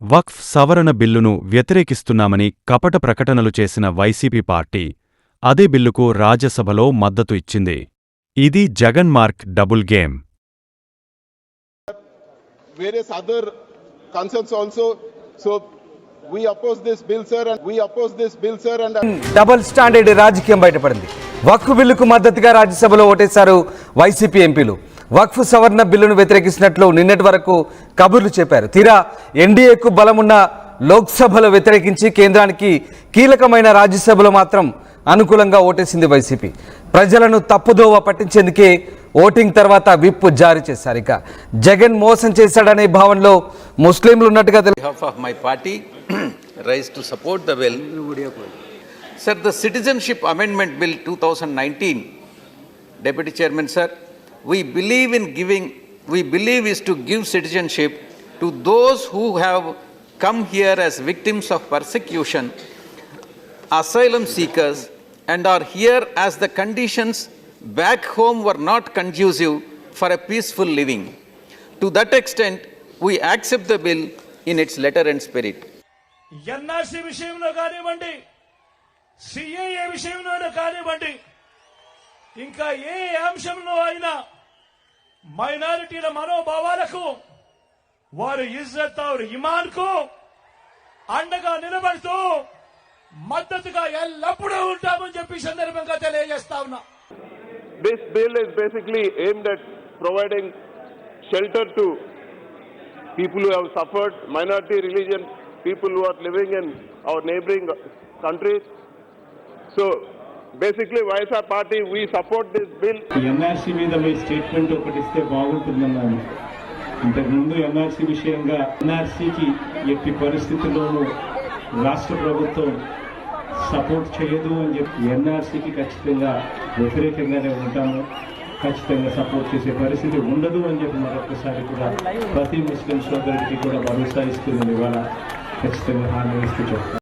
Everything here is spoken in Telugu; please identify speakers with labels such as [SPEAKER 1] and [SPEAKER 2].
[SPEAKER 1] వక్ఫ్ సవరణ బిల్లును వ్యతిరేకిస్తున్నామని కపట ప్రకటనలు చేసిన వైసీపీ పార్టీ అదే బిల్లుకు రాజ్యసభలో మద్దతు ఇచ్చింది. ఇది Jagan mark double game.
[SPEAKER 2] Various other concerns also. So we oppose this bill, sir, and we oppose this bill, sir, and
[SPEAKER 3] double standard రాజకీయం బయటపడింది. వక్ఫ్ బిల్లుకు మద్దతుగా రాజ్యసభలో ఓటేశారు వైసీపీ ఎంపీలు. వక్ఫ్ సవరణ బిల్లును వ్యతిరేకిస్తున్నట్లు నిన్నటి వరకు కబుర్లు చెప్పారు. తీరా ఎన్డీఏకు బలమున్న లోక్సభలో వ్యతిరేకించి కేంద్రానికి కీలకమైన రాజ్యసభలో మాత్రం అనుకూలంగా ఓటేసింది వైసీపీ. ప్రజలను తప్పుదోవ పట్టించేందుకే ఓటింగ్ తర్వాత విప్ జారీ చేశారు ఇక. జగన్ మోసం చేశాడనే భావనలో ముస్లింలు ఉన్నట్టుగా తెలు-
[SPEAKER 4] behalf of my party rise to support the bill. Sir, the Citizenship Amendment Bill 2019, Deputy Chairman, we believe in giving, we believe is to give citizenship to those who have come here as victims of persecution, asylum seekers, and are here as the conditions back home were not conducive for a peaceful living. To that extent, we accept the bill in its letter and spirit.
[SPEAKER 5] NRC విషయంలో కానివ్వండి సిఏఏ విషయంలో కానివ్వండి ఇంకా ఏ అంశంలో అయినా మైనారిటీల మనోభావాలకు వారు ఇజ్జత్ ఇమాన్కు అండగా నిలబడుతూ మద్దతుగా ఎల్లప్పుడూ ఉంటామని చెప్పి సందర్భంగా తెలియజేస్తా ఉన్నా.
[SPEAKER 2] This bill is basically aim that providing shelter to people who uh suffered minority religion people who are living in our neighbouring countries so basically YSR party we support this bill
[SPEAKER 6] NRC మీద మీ స్టేట్మెంట్ ఒకటి ఇస్తే బాగుంటుందన్నాను. ఇంతకుముందు ఎన్ఆర్సీ విషయంగా ఎన్ఆర్సీకి ఎట్టి పరిస్థితుల్లోనూ రాష్ట్ర ప్రభుత్వం సపోర్ట్ చేయదు అని చెప్పి ఎన్ఆర్సీకి ఖచ్చితంగా వ్యతిరేకంగానే ఉంటాము. ఖచ్చితంగా సపోర్ట్ చేసే పరిస్థితి ఉండదు అని చెప్పి మరొకసారి కూడా ప్రతి ముస్లిం సోదరుడికి కూడా భరోసా ఇస్తుంది ఇవాళ ఖచ్చితంగా హామీ ఇస్తూ చెప్తాను.